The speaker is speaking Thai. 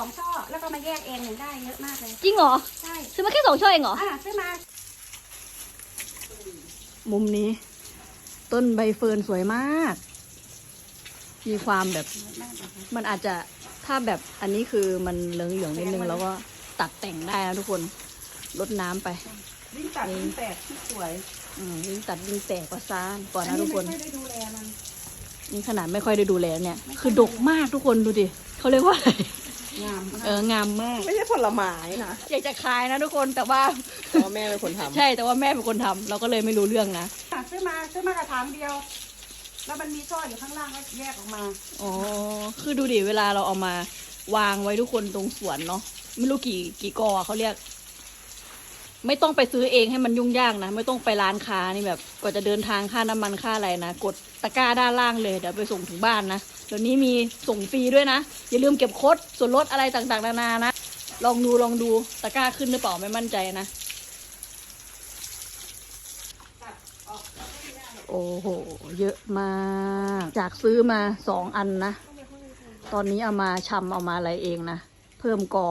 องช่อแล้วก็มาแยกเองเนี่ยได้เยอะมากเลยจริงเหรอ ใช่ซื้อมาแค่สองช่อเองเหรอ อ่าซื้อมามุมนี้ ต้นใบเฟิร์นสวยมาก มีความแบบมันอาจจะถ้าแบบอันนี้คือมันเหลืองๆนิดนึง แล้วก็ตัดแต่งได้นะทุกคนลดน้ำไป วิ่งตัดวิ่งแตกที่สวยอืมยิ่งตัดยิ่งแตกกว่าซ่านก่อนอันนะนี้ทุกคน ไม่ค่อยได้ดูแลมันนี่ขนาดไม่ค่อยได้ดูแลเนี่ย คือดกมากทุกคนดูดิเขาเรียกว่าอะไร งามเอองามมาก ไม่ใช่ผลไม้นะอยากจะคายนะทุกคนแต่ว่าเพราะว่าแม่เป็นคนทำใช่แต่ว่าแม่เป็นคนทำเราก็เลยไม่รู้เรื่องนะอะซื้อมาซื้อมากระถางเดียว แล้วมันมีช่ออยู่ข้างล่างก็แยกออกมาอ๋อคือดูดิเวลาเราเอามาวางไว้ทุกคนตรงสวนเนาะไม่รู้กี่กี่กอเขาเรียก ไม่ต้องไปซื้อเองให้มันยุ่งยากนะ ไม่ต้องไปร้านค้านี่แบบกว่าจะเดินทางค่าน้ำมันค่าอะไรนะ กดตะกร้าด้านล่างเลยเดี๋ยวไปส่งถึงบ้านนะเดี๋ยวนี้มีส่งฟรีด้วยนะ อย่าลืมเก็บโค้ดส่วนลดอะไรต่างๆนานานะ ลองดูลองดูตะกร้าขึ้นหรือเปล่าไม่มั่นใจนะ โอ้โห เยอะมาก จากซื้อมาสองอันนะ ตอนนี้เอามาชำเอามาอะไรเองนะ เพิ่มกอ